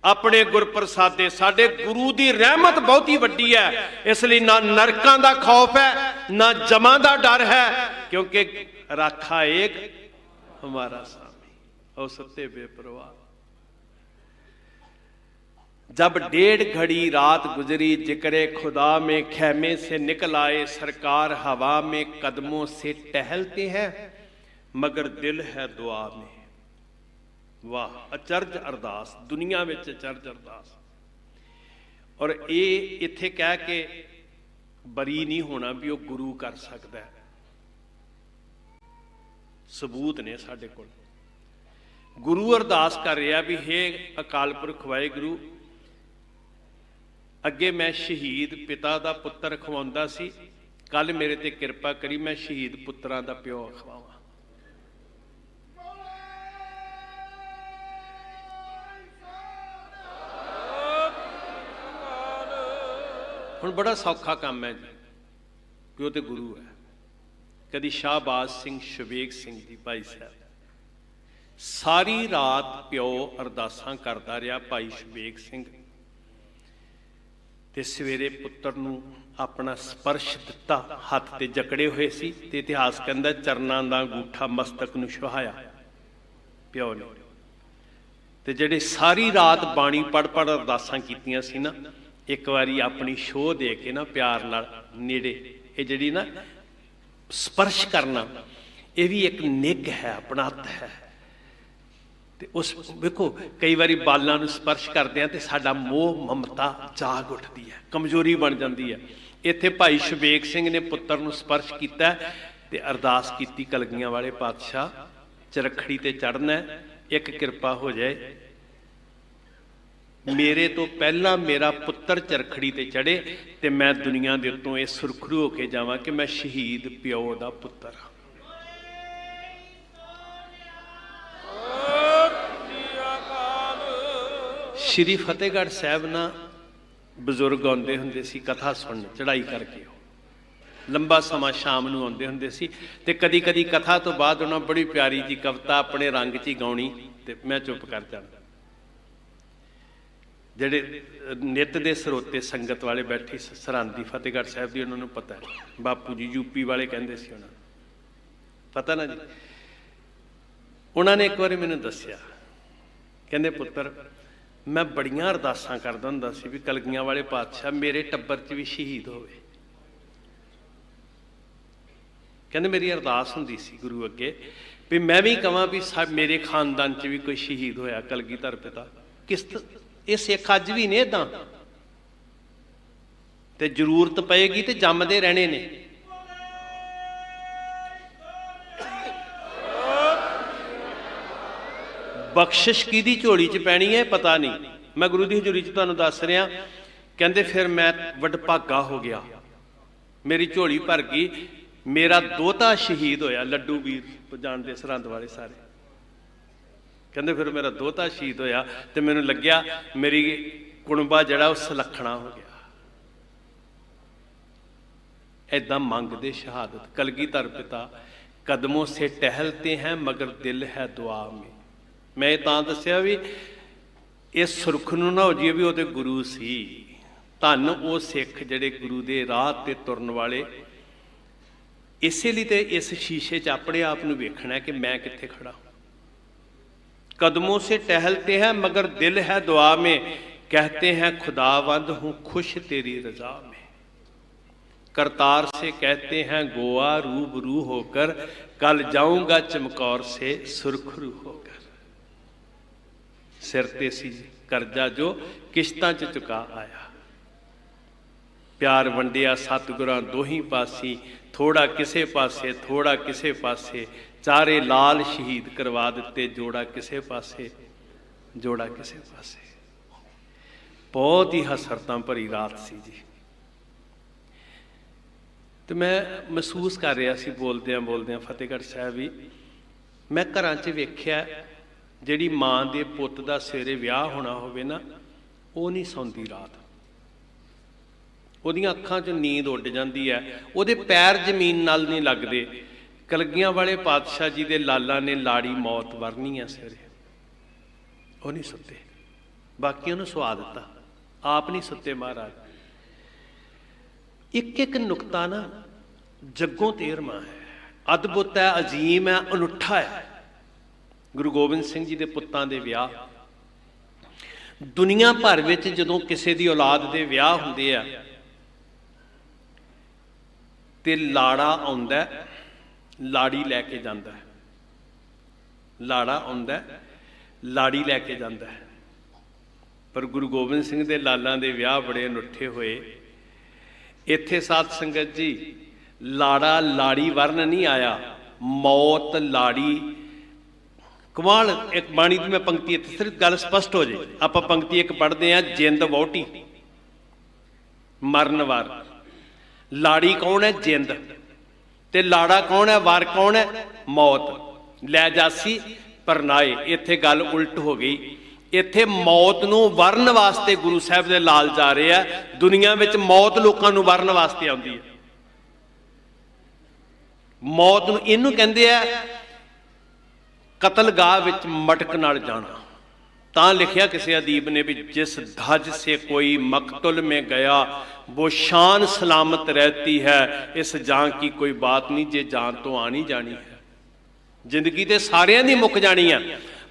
ਆਪਣੇ ਗੁਰ ਪ੍ਰਸਾਦੇ ਸਾਡੇ ਗੁਰੂ ਦੀ ਰਹਿਮਤ ਬਹੁਤੀ ਵੱਡੀ ਹੈ ਇਸ ਲਈ ਨਾ ਨਰਕਾਂ ਦਾ ਖੌਫ ਹੈ ਨਾ ਜਮਾਂ ਦਾ ਡਰ ਹੈ ਕਿਉਂਕਿ ਰਾਖਾ ਏਕ ਹਮਾਰਾ ਸਾਮੀ ਉਹ ਸੱਤੇ ਬੇਪਰਵਾਹ जब डेढ़ घड़ी रात गुजरी जिक्र खुदा में खेमे से निकल आए सरकार हवा में कदमों से टहलते हैं ਮਗਰ ਦਿਲ ਹੈ ਦੁਆ ਮੇ। ਵਾਹ, ਅਚਰਜ ਅਰਦਾਸ, ਦੁਨੀਆ ਵਿੱਚ ਅਚਰਜ ਅਰਦਾਸ। ਔਰ ਇਹ ਇੱਥੇ ਕਹਿ ਕੇ ਬਰੀ ਨਹੀਂ ਹੋਣਾ ਵੀ ਉਹ ਗੁਰੂ ਕਰ ਸਕਦਾ ਸਬੂਤ ਨੇ ਸਾਡੇ ਕੋਲ। ਗੁਰੂ ਅਰਦਾਸ ਕਰ ਰਿਹਾ ਵੀ ਹੇ ਅਕਾਲ ਪੁਰਖ ਵਾਹਿਗੁਰੂ, ਅੱਗੇ ਮੈਂ ਸ਼ਹੀਦ ਪਿਤਾ ਦਾ ਪੁੱਤਰ ਖਵਾਉਂਦਾ ਸੀ ਕੱਲ ਮੇਰੇ ਤੇ ਕਿਰਪਾ ਕਰੀ ਮੈਂ ਸ਼ਹੀਦ ਪੁੱਤਰਾਂ ਦਾ ਪਿਓ ਖਵਾਵਾਂ। ਹੁਣ ਬੜਾ ਸੌਖਾ ਕੰਮ ਹੈ ਜੀ ਕਿ ਉਹ ਤੇ ਗੁਰੂ ਹੈ। ਕਦੀ ਸ਼ਾਹਬਾਜ਼ ਸਿੰਘ ਸ਼ਵੇਕ ਸਿੰਘ ਜੀ ਭਾਈ ਸਾਹਿਬ। ਸਾਰੀ ਰਾਤ ਪਿਓ ਅਰਦਾਸਾਂ ਕਰਦਾ ਰਿਹਾ ਭਾਈ ਸ਼ਵੇਕ ਸਿੰਘ। ਤੇ ਸਵੇਰੇ ਪੁੱਤਰ ਨੂੰ ਆਪਣਾ ਸਪਰਸ਼ ਦਿੱਤਾ, ਹੱਥ ਤੇ ਜਕੜੇ ਹੋਏ ਸੀ ਤੇ ਇਤਿਹਾਸ ਕਹਿੰਦਾ ਚਰਨਾਂ ਦਾ ਅੰਗੂਠਾ ਮਸਤਕ ਨੂੰ ਛੁਹਾਇਆ। ਪਿਓ ਨੇ। ਤੇ ਜਿਹੜੇ ਸਾਰੀ ਰਾਤ ਬਾਣੀ ਪੜ ਪੜ ਅਰਦਾਸਾਂ ਕੀਤੀਆਂ ਸੀ ਨਾ ਇੱਕ ਵਾਰੀ ਆਪਣੀ ਸ਼ੋਅ ਦੇ ਕੇ ਨਾ ਪਿਆਰ ਨਾਲ ਨੇੜੇ, ਇਹ ਜਿਹੜੀ ਨਾ ਸਪਰਸ਼ ਕਰਨਾ, ਇਹ ਵੀ ਇੱਕ ਨਿੱਘ ਹੈ ਆਪਣਾਤ ਹੈ। ਤੇ ਉਸ, ਵੇਖੋ, ਕਈ ਵਾਰੀ ਬਾਲਾਂ ਨੂੰ ਸਪਰਸ਼ ਕਰਦੇ ਆ ਤੇ ਸਾਡਾ ਮੋਹ, ਮਮਤਾ ਜਾਗ ਉੱਠਦੀ ਹੈ, ਕਮਜ਼ੋਰੀ ਬਣ ਜਾਂਦੀ ਹੈ। ਇੱਥੇ ਭਾਈ ਸ਼ਵੇਕ ਸਿੰਘ ਨੇ ਪੁੱਤਰ ਨੂੰ ਸਪਰਸ਼ ਕੀਤਾ ਤੇ ਅਰਦਾਸ ਕੀਤੀ ਕਲਗੀਆਂ ਵਾਲੇ ਪਾਤਸ਼ਾਹ, ਚਰਖੜੀ ਤੇ ਚੜਨਾ ਇੱਕ ਕਿਰਪਾ ਹੋ ਜਾਏ। ਮੇਰੇ ਤੋਂ ਪਹਿਲਾਂ ਮੇਰਾ ਪੁੱਤਰ ਚਰਖੜੀ ਤੇ ਚੜੇ ਤੇ ਮੈਂ ਦੁਨੀਆ ਦੇ ਉੱਤੋਂ ਇਹ ਸੁਰਖਰੂ ਹੋ ਕੇ ਜਾਵਾਂ ਕਿ ਮੈਂ ਸ਼ਹੀਦ ਪਿਓ ਦਾ ਪੁੱਤਰ ਹਾਂ। ਸ਼੍ਰੀ ਫਤਿਹਗੜ੍ਹ ਸਾਹਿਬ ਨਾ ਬਜ਼ੁਰਗ ਆਉਂਦੇ ਹੁੰਦੇ ਸੀ, ਕਥਾ ਸੁਣਨ ਚੜਾਈ ਕਰਕੇ। ਲੰਬਾ ਸਮਾਂ ਸ਼ਾਮ ਨੂੰ ਆਉਂਦੇ ਹੁੰਦੇ ਸੀ ਤੇ ਕਦੀ ਕਦੀ ਕਥਾ ਤੋਂ ਬਾਅਦ ਉਹਨਾਂ ਬੜੀ ਪਿਆਰੀ ਜੀ ਕਵਿਤਾ ਆਪਣੇ ਰੰਗ 'ਚ ਹੀ ਗਾਉਣੀ ਤੇ ਮੈਂ ਚੁੱਪ ਕਰ ਜਾਂਦਾ। ਜਿਹੜੇ ਨਿਤ ਦੇ ਸਰੋਤੇ ਸੰਗਤ ਵਾਲੇ ਬੈਠੀ ਸਰਹੰਦੀ ਫਤਿਹਗੜ੍ਹ ਸਾਹਿਬ ਦੀ ਉਹਨਾਂ ਨੂੰ ਪਤਾ ਹੈ। ਬਾਪੂ ਜੀ ਯੂਪੀ ਵਾਲੇ ਕਹਿੰਦੇ ਸੀ ਉਹਨਾਂ ਨੂੰ। ਪਤਾ ਨਾ ਜੀ? ਉਹਨਾਂ ਨੇ ਇੱਕ ਵਾਰੀ ਮੈਨੂੰ ਦੱਸਿਆ। ਕਹਿੰਦੇ, ਪੁੱਤਰ, ਮੈਂ ਬੜੀਆਂ ਅਰਦਾਸਾਂ ਕਰਦਾ ਹੁੰਦਾ ਸੀ ਵੀ ਕਲਗੀਆਂ ਵਾਲੇ ਪਾਤਸ਼ਾਹ ਮੇਰੇ ਟੱਬਰ 'ਚ ਵੀ ਸ਼ਹੀਦ ਹੋਵੇ। ਕਹਿੰਦੇ, ਮੇਰੀ ਅਰਦਾਸ ਹੁੰਦੀ ਸੀ ਗੁਰੂ ਅੱਗੇ ਵੀ ਮੈਂ ਵੀ ਕਹਾਂ ਵੀ ਸਾ- ਮੇਰੇ ਖਾਨਦਾਨ 'ਚ ਵੀ ਕੋਈ ਸ਼ਹੀਦ ਹੋਇਆ ਕਲਗੀਧਰ ਪਿਤਾ ਕਿਸ ਇਹ ਸਿੱਖ ਅੱਜ ਵੀ ਨੇ ਇਦਾਂ ਤੇ ਜ਼ਰੂਰਤ ਪਏਗੀ ਤੇ ਜੰਮਦੇ ਰਹਿਣੇ ਨੇ। ਬਖਸ਼ਿਸ਼ ਕਿਹਦੀ ਝੋਲੀ 'ਚ ਪੈਣੀ ਹੈ, ਪਤਾ ਨਹੀਂ। ਮੈਂ ਗੁਰੂ ਦੀ ਹਜ਼ੂਰੀ 'ਚ ਤੁਹਾਨੂੰ ਦੱਸ ਰਿਹਾ, ਕਹਿੰਦੇ ਫਿਰ ਮੈਂ ਵਡਭਾਗਾ ਹੋ ਗਿਆ। ਮੇਰੀ ਝੋਲੀ ਭਰ ਗਈ। ਮੇਰਾ ਦੋਤਾ ਸ਼ਹੀਦ ਹੋਇਆ, ਲੱਡੂ ਵੀਰ, ਜਾਣਦੇ ਸਰਹੰਦ ਵਾਲੇ ਸਾਰੇ। ਕਹਿੰਦੇ ਫਿਰ ਮੇਰਾ ਦੋਤਾ ਸ਼ਹੀਦ ਹੋਇਆ ਤੇ ਮੈਨੂੰ ਲੱਗਿਆ ਮੇਰੀ ਕੁਣਬਾ ਜਿਹੜਾ ਉਹ ਸੁਲੱਖਣਾ ਹੋ ਗਿਆ। ਐਦਾਂ ਮੰਗਦੇ ਸ਼ਹਾਦਤ। ਕਲਗੀਧਰ ਪਿਤਾ, ਕਦਮੋਂ ਸੇ ਟਹਿਲਤੇ ਹੈ ਮਗਰ ਦਿਲ ਹੈ ਦੁਆ ਮੇ। ਮੈਂ ਇਹ ਤਾਂ ਦੱਸਿਆ ਵੀ ਇਹ ਸੁਰਖ ਨੂੰ ਨਾ ਹੋ ਜੀ ਵੀ ਉਹਦੇ ਗੁਰੂ ਸੀ। ਧੰਨ ਉਹ ਸਿੱਖ ਜਿਹੜੇ ਗੁਰੂ ਦੇ ਰਾਹ ਤੇ ਤੁਰਨ ਵਾਲੇ। ਇਸੇ ਲਈ ਤੇ ਇਸ ਸ਼ੀਸ਼ੇ 'ਚ ਆਪਣੇ ਆਪ ਨੂੰ ਵੇਖਣਾ ਕਿ ਮੈਂ ਕਿੱਥੇ ਖੜਾ कदमों से टहलते हैं मगर दिल है दुआ में कहते हैं खुदावंद हूं खुश तेरी रजा में करतार से कहते हैं गोवा रूबरू होकर कल जाऊंगा चमकौर से सुरखरू होकर सिर ते सी ਕਰਜ਼ਾ ਜੋ ਕਿਸ਼ਤਾਂ ਚ ਚੁਕਾ ਆਇਆ ਪਿਆਰ ਵੰਡਿਆ ਸਤਿਗੁਰਾਂ ਦੋਹੀ ਪਾਸੀ ਥੋੜਾ ਕਿਸੇ ਪਾਸੇ ਥੋੜਾ ਕਿਸੇ ਪਾਸੇ ਚਾਰੇ ਲਾਲ ਸ਼ਹੀਦ ਕਰਵਾ ਦਿੱਤੇ, ਜੋੜਾ ਕਿਸੇ ਪਾਸੇ, ਜੋੜਾ ਕਿਸੇ ਪਾਸੇ। ਬਹੁਤ ਹੀ ਹਸਰਤਾਂ ਭਰੀ ਰਾਤ ਸੀ ਜੀ। ਤੇ ਮੈਂ ਮਹਿਸੂਸ ਕਰ ਰਿਹਾ ਸੀ ਬੋਲਦਿਆਂ ਬੋਲਦਿਆਂ ਫਤਿਹਗੜ੍ਹ ਸਾਹਿਬ ਵੀ, ਮੈਂ ਘਰਾਂ 'ਚ ਵੇਖਿਆ ਜਿਹੜੀ ਮਾਂ ਦੇ ਪੁੱਤ ਦਾ ਸਵੇਰੇ ਵਿਆਹ ਹੋਣਾ ਹੋਵੇ ਨਾ, ਉਹ ਨਹੀਂ ਸੌਂਦੀ ਰਾਤ। ਉਹਦੀਆਂ ਅੱਖਾਂ 'ਚ ਨੀਂਦ ਉੱਡ ਜਾਂਦੀ ਹੈ, ਉਹਦੇ ਪੈਰ ਜ਼ਮੀਨ ਨਾਲ ਨਹੀਂ ਲੱਗਦੇ ਕਲਗੀਆਂ ਵਾਲੇ ਪਾਤਸ਼ਾਹ ਜੀ ਦੇ ਲਾਲਾ ਨੇ ਲਾੜੀ ਮੌਤ ਵਰਨੀ ਹੈ ਸਵੇਰੇ ਉਹ ਨਹੀਂ ਸੁੱਤੇ। ਬਾਕੀਆਂ ਨੂੰ ਸਵਾ ਦਿੱਤਾ। ਆਪ ਨਹੀਂ ਸੁੱਤੇ ਮਹਾਰਾਜ। ਇੱਕ ਇੱਕ ਨੁਕਤਾ ਨਾ ਜੱਗੋਂ ਤੇਰਮਾ ਹੈ। ਅਦਭੁਤ ਹੈ ਅਜੀਮ ਹੈ ਅਨੁੱਠਾ ਹੈ। ਗੁਰੂ ਗੋਬਿੰਦ ਸਿੰਘ ਜੀ ਦੇ ਪੁੱਤਾਂ ਦੇ ਵਿਆਹ। ਦੁਨੀਆ ਭਰ ਵਿੱਚ ਜਦੋਂ ਕਿਸੇ ਦੀ ਔਲਾਦ ਦੇ ਵਿਆਹ ਹੁੰਦੇ ਆ ਤੇ ਲਾੜਾ ਆਉਂਦਾ ਹੈ, ਲਾੜੀ ਲੈ ਕੇ ਜਾਂਦਾ ਹੈ। ਲਾੜਾ ਆਉਂਦਾ ਲਾੜੀ ਲੈ ਕੇ ਜਾਂਦਾ ਹੈ। ਪਰ ਗੁਰੂ ਗੋਬਿੰਦ ਸਿੰਘ ਦੇ ਲਾਲਾਂ ਦੇ ਵਿਆਹ ਬੜੇ ਅਨੁੱਠੇ ਹੋਏ। ਇੱਥੇ ਸਾਧ ਸੰਗਤ ਜੀ, ਲਾੜਾ ਲਾੜੀ ਵਰਨ ਨਹੀਂ ਆਇਆ, ਮੌਤ ਲਾੜੀ। ਕਮਾਲ, ਇੱਕ ਬਾਣੀ ਦੀ ਮੈਂ ਪੰਕਤੀ ਇੱਥੇ ਸਿਰਫ ਗੱਲ ਸਪਸ਼ਟ ਹੋ ਜੇ। ਆਪਾਂ ਪੰਕਤੀ ਇੱਕ ਪੜ੍ਹਦੇ ਆ ਜਿੰਦ ਵਹੁਟੀ। ਮਰਨ ਵਾਰ। ਲਾੜੀ ਕੌਣ ਹੈ? ਜਿੰਦ। ਤੇ ਲਾੜਾ ਕੌਣ ਹੈ, ਵਾਰ ਕੌਣ ਹੈ? ਮੌਤ। ਲੈ ਜਾਸੀ ਪਰਨਾਏ। ਇੱਥੇ ਗੱਲ ਉਲਟ ਹੋ ਗਈ। ਇੱਥੇ ਮੌਤ ਨੂੰ ਵਰਨ ਵਾਸਤੇ ਗੁਰੂ ਸਾਹਿਬ ਦੇ ਲਾਲ ਜਾ ਰਹੇ ਆ। ਦੁਨੀਆ ਵਿੱਚ ਮੌਤ ਲੋਕਾਂ ਨੂੰ ਵਰਨ ਵਾਸਤੇ ਆਉਂਦੀ ਹੈ। ਮੌਤ ਨੂੰ ਇਹਨੂੰ ਕਹਿੰਦੇ ਆ, ਕਤਲਗਾਹ ਵਿੱਚ ਮਟਕ ਨਾਲ ਜਾਣਾ। ਤਾਂ ਲਿਖਿਆ ਕਿਸੇ ਅਦੀਬ ਨੇ ਵੀ ਜਿਸ ਧਜ ਸੇ ਕੋਈ ਮਕਤਲ में गया वो शान सलामत रहती है इस जान की कोई बात नहीं ਜੇ ਜਾਨ ਤੋਂ ਆਣੀ ਜਾਣੀ ਹੈ ਜ਼ਿੰਦਗੀ ਤੇ ਸਾਰਿਆਂ ਦੀ ਮੁੱਕ ਜਾਣੀ ਆ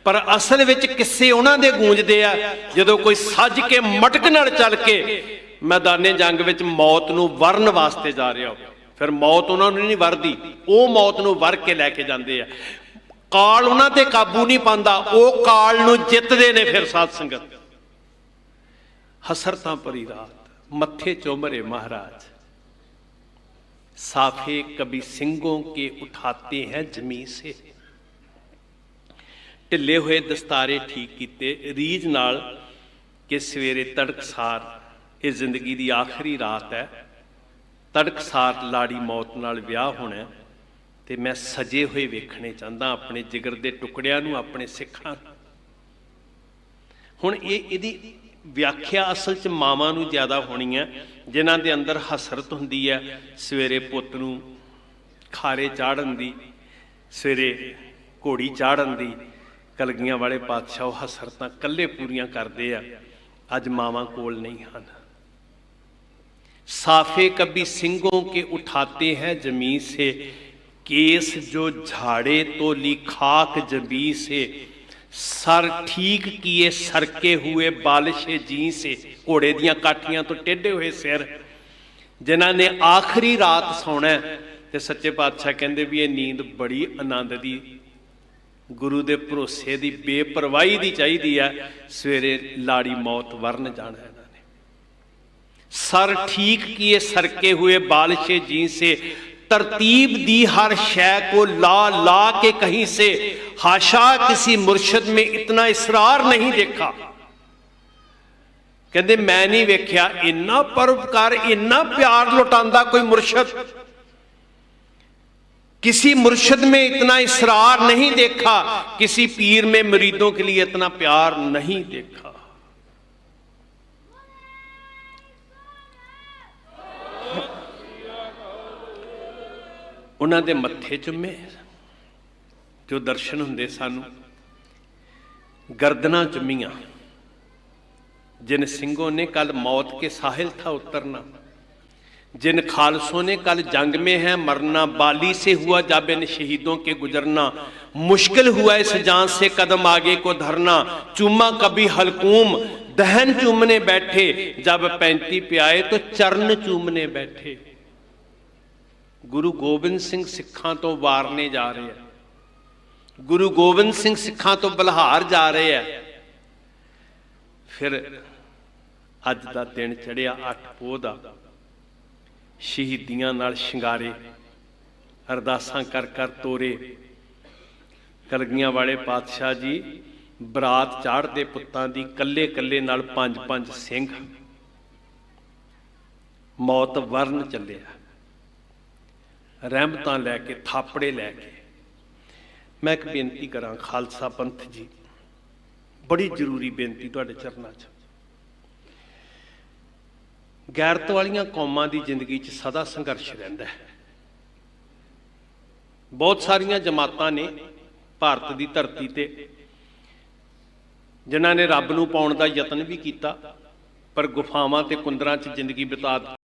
ਪਰ ਅਸਲ ਵਿੱਚ ਕਿੱਸੇ ਉਹਨਾਂ ਦੇ ਗੂੰਜਦੇ ਆ ਜਦੋਂ ਕੋਈ ਸੱਜ ਕੇ ਮਟਕ ਨਾਲ ਚੱਲ ਕੇ ਮੈਦਾਨੇ ਜੰਗ ਵਿੱਚ ਮੌਤ ਨੂੰ ਵਰਨ ਵਾਸਤੇ ਜਾ ਰਿਹਾ ਹੋਵੇ ਫਿਰ ਮੌਤ ਉਹਨਾਂ ਨੂੰ ਨਹੀਂ ਵਰਦੀ ਉਹ ਮੌਤ ਨੂੰ ਵਰ ਕੇ ਲੈ ਕੇ ਜਾਂਦੇ ਆ ਕਾਲ ਉਹਨਾਂ ਤੇ ਕਾਬੂ ਨਹੀਂ ਪਾਉਂਦਾ ਉਹ ਕਾਲ ਨੂੰ ਜਿੱਤਦੇ ਨੇ ਫਿਰ ਸਾਧ ਸੰਗਤ ਹਸਰਤਾਂ ਭਰੀ ਰਾਤ ਮੱਥੇ ਚੋਮਰੇ ਮਹਾਰਾਜ साफे कभी सिंगों के उठाते हैं जमी से ਢਿੱਲੇ ਹੋਏ ਦਸਤਾਰੇ ਠੀਕ ਕੀਤੇ ਰੀਝ ਨਾਲ ਕਿ ਸਵੇਰੇ ਤੜਕਸਾਰ ਇਹ ਜ਼ਿੰਦਗੀ ਦੀ ਆਖਰੀ ਰਾਤ ਹੈ ਤੜਕਸਾਰ ਲਾੜੀ ਮੌਤ ਨਾਲ ਵਿਆਹ ਹੋਣਾ ਹੈ ਤੇ ਮੈਂ ਸਜੇ ਹੋਏ ਵੇਖਣੇ ਚਾਹੁੰਦਾ ਆਪਣੇ ਜਿਗਰ ਦੇ ਟੁਕੜਿਆਂ ਨੂੰ ਆਪਣੇ ਸਿੱਖਾਂ ਹੁਣ ਇਹ ਇਹਦੀ ਵਿਆਖਿਆ ਅਸਲ 'ਚ ਮਾਵਾਂ ਨੂੰ ਜ਼ਿਆਦਾ ਹੋਣੀ ਹੈ, ਜਿਨ੍ਹਾਂ ਦੇ ਅੰਦਰ ਹਸਰਤ ਹੁੰਦੀ ਹੈ, ਸਵੇਰੇ ਪੁੱਤ ਨੂੰ ਖਾਰੇ ਚਾੜਨ ਦੀ, ਸਵੇਰੇ ਘੋੜੀ ਚਾੜਨ ਦੀ, ਕਲਗੀਆਂ ਵਾਲੇ ਪਾਤਸ਼ਾਹ ਉਹ ਹਸਰਤਾਂ ਕੱਲੇ ਪੂਰੀਆਂ ਕਰਦੇ ਆ, ਅੱਜ ਮਾਵਾਂ ਕੋਲ ਨਹੀਂ ਹਨ। ਸਾਫੇ ਕਬੀ ਸਿੰਘੋਂ ਕੇ ਉਠਾਤੇ ਹੈ ਜ਼ਮੀਨ ਸੇ केस जो झाड़े तो ली खाक जबी से सर ठीक किए सरके हुए बालिशे जी से घोड़े ਦੀਆਂ ਕਾਠੀਆਂ ਤੋਂ ਟੇਢੇ ਹੋਏ ਸਿਰ ਜਿਨ੍ਹਾਂ ਨੇ ਆਖਰੀ ਰਾਤ ਸੌਣਾ ਹੈ, ਤੇ ਸੱਚੇ ਪਾਤਸ਼ਾਹ ਕਹਿੰਦੇ ਵੀ ਇਹ ਨੀਂਦ ਬੜੀ ਆਨੰਦ ਦੀ ਗੁਰੂ ਦੇ ਭਰੋਸੇ ਦੀ ਬੇਪਰਵਾਹੀ ਦੀ ਚਾਹੀਦੀ ਹੈ ਸਵੇਰੇ ਲਾੜੀ ਮੌਤ ਵਰਨ ਜਾਣਾ ਇਹਨਾਂ ਨੇ ਸਰ ਠੀਕ ਕੀਏ ਸਰਕੇ हुए बालशे जी से ترتیب دی ہر شے کو لا لا کے کہیں سے ہاشا کسی مرشد میں اتنا اسرار نہیں دیکھا۔ کہتے میں نہیں ویکھیا، اتنا پروپکار اتنا پیار لوٹاندہ کوئی مرشد۔ کسی مرشد میں اتنا اسرار نہیں دیکھا، کسی پیر میں مریدوں کے لیے اتنا پیار نہیں دیکھا۔ ਉਹਨਾਂ ਦੇ ਮੱਥੇ ਚੁੰਮੇ ਜੋ ਦਰਸ਼ਨ ਹੁੰਦੇ ਸਾਨੂੰ ਗਰਦਨਾਂ ਚੁੰਮੀਆਂ जिन सिंहों ने कल मौत के साहिल था उतरना जिन खालसों ने कल जंग में है मरना बाली से हुआ जब इन शहीदों के गुजरना मुश्किल हुआ इस जान से कदम आगे को धरना चूमा कभी हलकूम दहन चूमने बैठे जब पैंती पे आए तो चरण चूमने बैठे ਗੁਰੂ ਗੋਬਿੰਦ ਸਿੰਘ ਸਿੱਖਾਂ ਤੋਂ ਵਾਰਨੇ ਜਾ ਰਹੇ ਆ। ਗੁਰੂ ਗੋਬਿੰਦ ਸਿੰਘ ਸਿੱਖਾਂ ਤੋਂ ਬਲਹਾਰ ਜਾ ਰਹੇ ਆ। ਫਿਰ ਅੱਜ ਦਾ ਦਿਨ ਚੜਿਆ 8 ਪੋਹ ਦਾ। ਸ਼ਹੀਦੀਆਂ ਨਾਲ ਸ਼ਿੰਗਾਰੇ, ਅਰਦਾਸਾਂ ਕਰ ਕਰ ਤੋਰੇ। ਕਲਗੀਆਂ ਵਾਲੇ ਪਾਤਸ਼ਾਹ ਜੀ, ਬਰਾਤ ਚਾੜਦੇ ਪੁੱਤਾਂ ਦੀ ਕੱਲੇ ਕੱਲੇ ਨਾਲ ਪੰਜ ਪੰਜ ਸਿੰਘ। ਮੌਤ ਵਰਨ ਚੱਲਿਆ। ਰਹਿਮਤਾਂ ਲੈ ਕੇ, ਥਾਪੜੇ ਲੈ ਕੇ। ਮੈਂ ਇੱਕ ਬੇਨਤੀ ਕਰਾਂ, ਖਾਲਸਾ ਪੰਥ ਜੀ, ਬੜੀ ਜ਼ਰੂਰੀ ਬੇਨਤੀ ਤੁਹਾਡੇ ਚਰਨਾਂ 'ਚ। ਗੈਰਤ ਵਾਲੀਆਂ ਕੌਮਾਂ ਦੀ ਜ਼ਿੰਦਗੀ 'ਚ ਸਦਾ ਸੰਘਰਸ਼ ਰਹਿੰਦਾ ਹੈ। ਬਹੁਤ ਸਾਰੀਆਂ ਜਮਾਤਾਂ ਨੇ ਭਾਰਤ ਦੀ ਧਰਤੀ ਤੇ, ਜਿਨ੍ਹਾਂ ਨੇ ਰੱਬ ਨੂੰ ਪਾਉਣ ਦਾ ਯਤਨ ਵੀ ਕੀਤਾ, ਪਰ ਗੁਫਾਵਾਂ ਤੇ ਕੁੰਦਰਾਂ 'ਚ ਜ਼ਿੰਦਗੀ ਬਿਤਾ